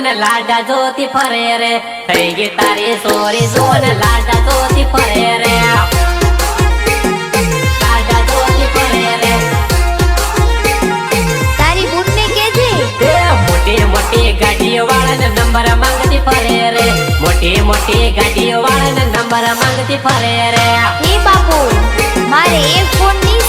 ને લાડા જોતી ફરે રે થઈ ગઈ તારી સોરી સોન લાડા જોતી ફરે રે લાડા જોતી ફરે રે તારી બુનને કેજે એ મોટી મોટી ગાડીઓ વાળાને નંબર માંગતી ફરે રે મોટી મોટી ગાડીઓ વાળાને નંબર માંગતી ફરે રે હે બાપુ મારે એક ફોન નહીં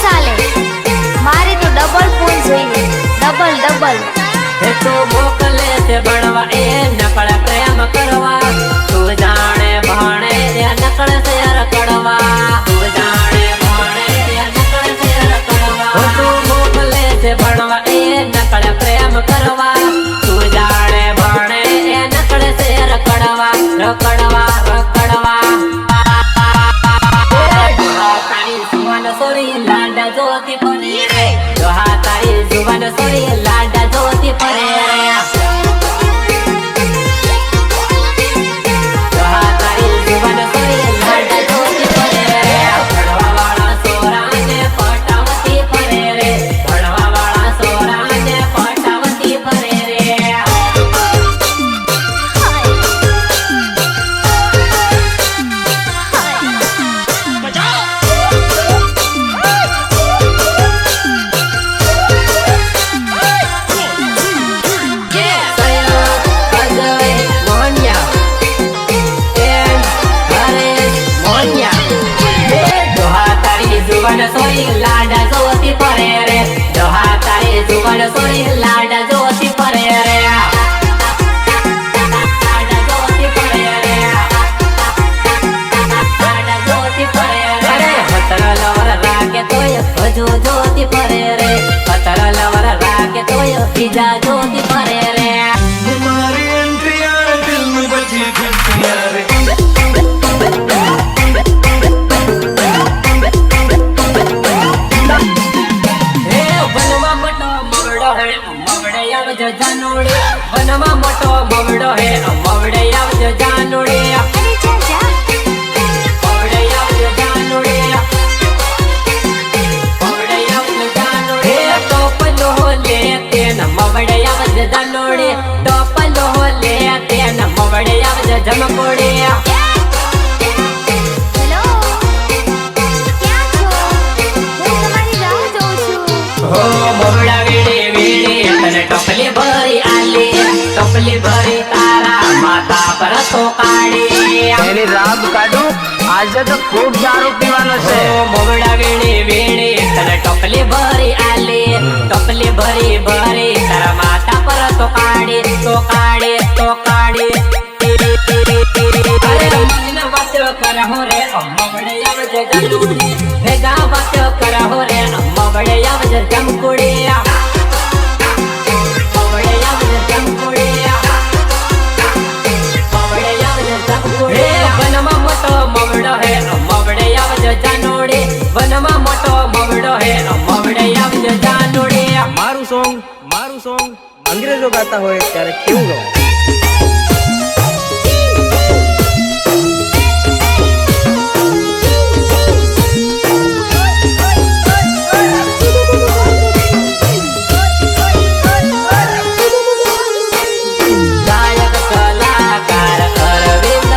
તારી સુવન સોરી લાડા જોતી ફરે તારી લાડા જોતી ફરે રે. લાડા જોતી ફરે રે. હતર લવર રાગે તોય બીજા જોતી વનમાં મોટો મવડો હે મવડે આવજો જાનોડે. અરે જા જા મવડે આવજો જાનોડે. મવડે આવજો જાનોડે. ટોપલો લે તેન મવડે આવજો જાનોડે. ટોપલો લે તેન મવડે આવજો જમકોડે. આજે તો ખૂબ દારૂ પીવાનો છે. મોગડા વેણે વેણે, તને ટોપલી ભરી આલે. ટોપલી ભરી ભરી, તારા માતા પર તો કાઢે તો કાઢે તો કાઢે. ભેગા વાત કરહો રે અમ્મવડે આવજે જમકુડી અંગ્રેજો ગાતા હોય ત્યારે કેવું ગાવું ગાયક કલાકાર અરવિંદ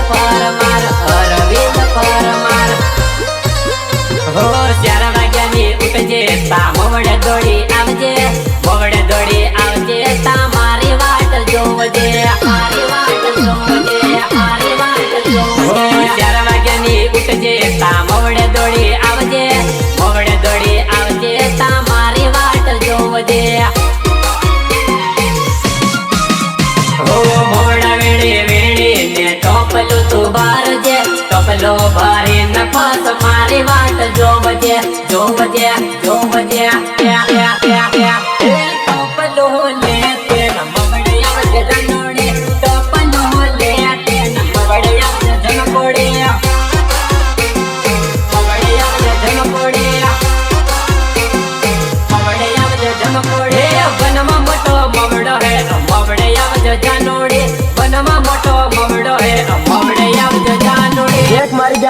ભારે નફાસ મારી વાટ જોવજે જોવજે જોવજે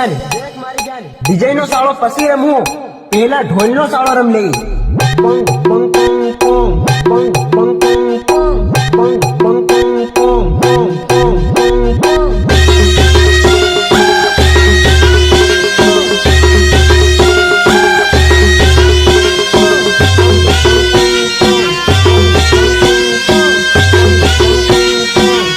જાન. વિજય નો સાળો પછી રમવું. પેલા ઢોલ નો સાળો રમ લઈ પંગ પંગ પંગ પંગ પંગ